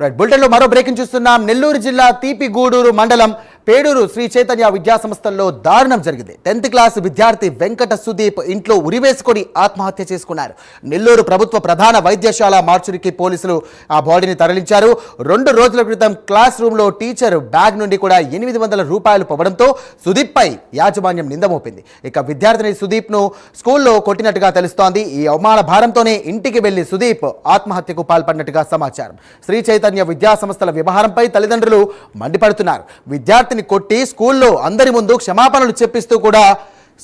Right బులెటిన్లో మరో breaking చూస్తున్నాం. నెల్లూరు జిల్లా తీపిగూడూరు మండలం పేడూరు శ్రీ చైతన్య విద్యా సంస్థల్లో దారుణం జరిగింది. టెన్త్ క్లాస్ విద్యార్థి వెంకట సుదీప్ ఇంట్లో ఉరివేసుకొని ఆత్మహత్య చేసుకున్నారు. నెల్లూరు ప్రభుత్వ ప్రధాన వైద్యశాల మార్చురికి పోలీసులు ఆ బాడీని తరలించారు. రెండు రోజుల క్రితం క్లాస్ రూమ్లో టీచర్ బ్యాగ్ నుండి కూడా ఎనిమిది వందల రూపాయలు పోవడంతో సుదీప్ పై యాజమాన్యం నింద మోపింది ఇక విద్యార్థిని సుదీప్ను స్కూల్లో కొట్టినట్టుగా తెలుస్తోంది. ఈ అవమాన భారంతోనే ఇంటికి వెళ్ళి సుదీప్ ఆత్మహత్యకు పాల్పడినట్టుగా సమాచారం. శ్రీ చైతన్య విద్యా సంస్థల వ్యవహారంపై తల్లిదండ్రులు మండిపడుతున్నారు. విద్యార్థిని కొట్టి స్కూల్లో అందరి ముందు క్షమాపణలు చెప్పిస్తూ కూడా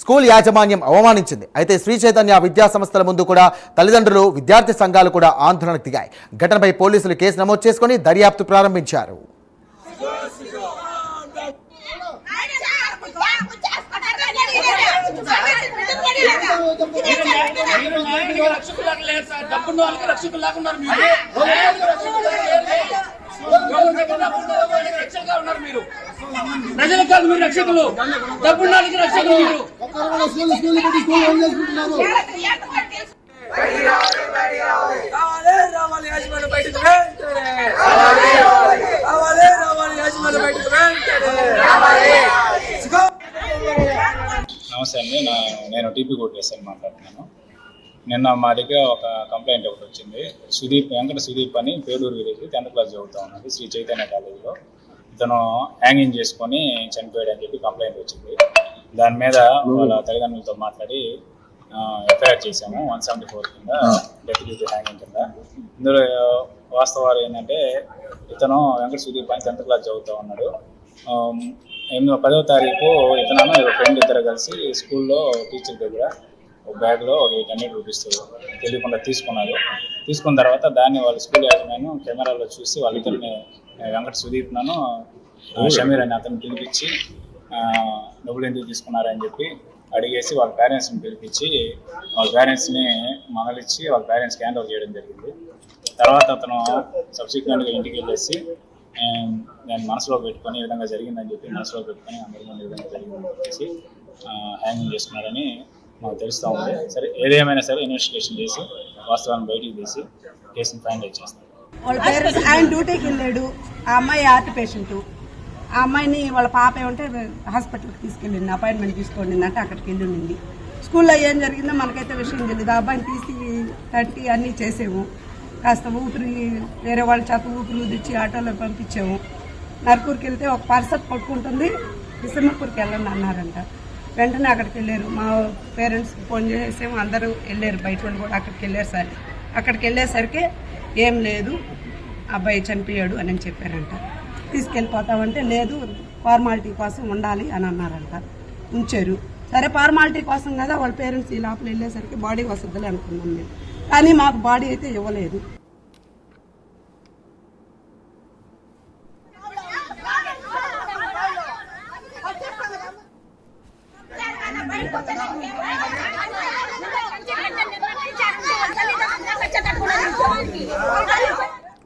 స్కూల్ యాజమాన్యం అవమానించింది. అయితే శ్రీ చైతన్య విద్యా సంస్థల ముందు కూడా తల్లిదండ్రులు విద్యార్థి సంఘాలు కూడా ఆందోళనకు దిగాయి. ఘటనపై పోలీసులు కేసు నమోదు చేసుకుని దర్యాప్తు ప్రారంభించారు. రక్షకులాగా లేరు సార్. డబ్బున్న వాళ్ళకి రక్షకులాగా ఉన్నారు మీరు న్యాయానికి రక్షకులాగా లేరు సార్. ఎవరి దగ్గర డబ్బున్న వాళ్ళకి రక్షకులుగా ఉన్నారు మీరు ప్రజలకు కాదు మీరు రక్షకులు. డబ్బున్న రక్షకులు మీరు. రావాలి బయటకు వెంటనే రావాలి రావాలి బయటకు వెంటనే నమస్తే అండి నా నేను టీపీ కోట్ వేసాను మాట్లాడుతున్నాను. నిన్న మా దగ్గర ఒక కంప్లైంట్ ఒకటి వచ్చింది. సుదీప్ వెంకట సుదీప్ అని పేడూరు విలేజ్ టెన్త్ క్లాస్ చదువుతా ఉన్నది శ్రీ చైతన్య కాలేజీలో ఇతను హ్యాంగింగ్ చేసుకొని చనిపోయాడు అని చెప్పి కంప్లైంట్ వచ్చింది. దాని మీద వాళ్ళ తల్లిదండ్రులతో మాట్లాడి ఎఫ్ఐఆర్ చేశాము వన్ సెవెంటీ ఫోర్ కింద డెత్ డ్యూటీ హ్యాంగింగ్ కింద. ఇందులో వాస్తవాలు ఏంటంటే ఇతను వెంకట సుదీప్ అని టెన్త్ క్లాస్ చదువుతూ ఉన్నాడు. ఎనిమిదో పదవ తారీఖు ఇతను ఫ్రెండ్ ఇద్దరు కలిసి స్కూల్లో టీచర్ దగ్గర ఒక బ్యాగ్లో ఒక ఎయిట్ హండ్రెడ్ రూపీస్ తెలియకుండా తీసుకున్నారు. తీసుకున్న తర్వాత దాన్ని వాళ్ళ స్కూల్ యాజమాన్యం కెమెరాలో చూసి వాళ్ళిద్దరిని వెంకట సుదీప్ నన్ను షమీర్ అని అతను పిలిపించి డబ్బులు ఎందుకు తీసుకున్నారని చెప్పి అడిగేసి వాళ్ళ పేరెంట్స్ని పిలిపించి వాళ్ళ పేరెంట్స్ని మనలిచ్చి వాళ్ళ పేరెంట్స్కి హ్యాండ్ ఓవర్ చేయడం జరిగింది. తర్వాత అతను సబ్సిక్వెంట్గా ఇంటికి వెళ్ళేసి నేను మనసులో పెట్టుకొని ఈ విధంగా జరిగిందని చెప్పి మనసులో పెట్టుకొని అందరి ముందు విధంగా జరిగిందని చెప్పేసి హ్యాంగింగ్ చేసుకున్నారని మాకు తెలుస్తూ ఉంది. సరే ఏదేమైనా సరే ఇన్వెస్టిగేషన్ చేసి వాస్తవాన్ని బయటికి తీసి కేసును ఫైనలైజ్ చేస్తాం. వాళ్ళ పేరెంట్స్ ఆయన డ్యూటీకి వెళ్ళాడు. ఆ అమ్మాయి హార్ట్ పేషెంట్. ఆ అమ్మాయిని వాళ్ళ పాప ఏమంటే హాస్పిటల్కి తీసుకెళ్ళింది అపాయింట్మెంట్ తీసుకోండి అంటే అక్కడికి వెళ్ళి ఉండింది స్కూల్లో ఏం జరిగిందో మనకైతే విషయం తెలియదు ఆ అబ్బాయిని తీసి తట్టి అన్నీ చేసాము కాస్త ఊపిరి వేరే వాళ్ళ చేత ఊపిరి ఊదిచ్చి ఆటోలో పంపించాము నరకూరుకి వెళ్తే ఒక పర్సత్ పట్టుకుంటుంది విసమ్మపూర్కి వెళ్ళండి అన్నారంట. వెంటనే అక్కడికి వెళ్ళారు. మా పేరెంట్స్కి ఫోన్ చేసాము అందరూ వెళ్ళారు. బయట వాళ్ళు కూడా అక్కడికి వెళ్ళారు సార్. అక్కడికి వెళ్ళేసరికి ఏం లేదు అబ్బాయి చనిపోయాడు అని చెప్పారంట. తీసుకెళ్ళిపోతామంటే లేదు ఫార్మాలిటీ కోసం ఉండాలి అని అన్నారంట. ఉంచారు. సరే ఫార్మాలిటీ కోసం కదా వాళ్ళ పేరెంట్స్ ఈ లోపల వెళ్ళేసరికి బాడీ వసతులు అనుకున్నాం మేము. కానీ మాకు బాడీ అయితే ఇవ్వలేదు.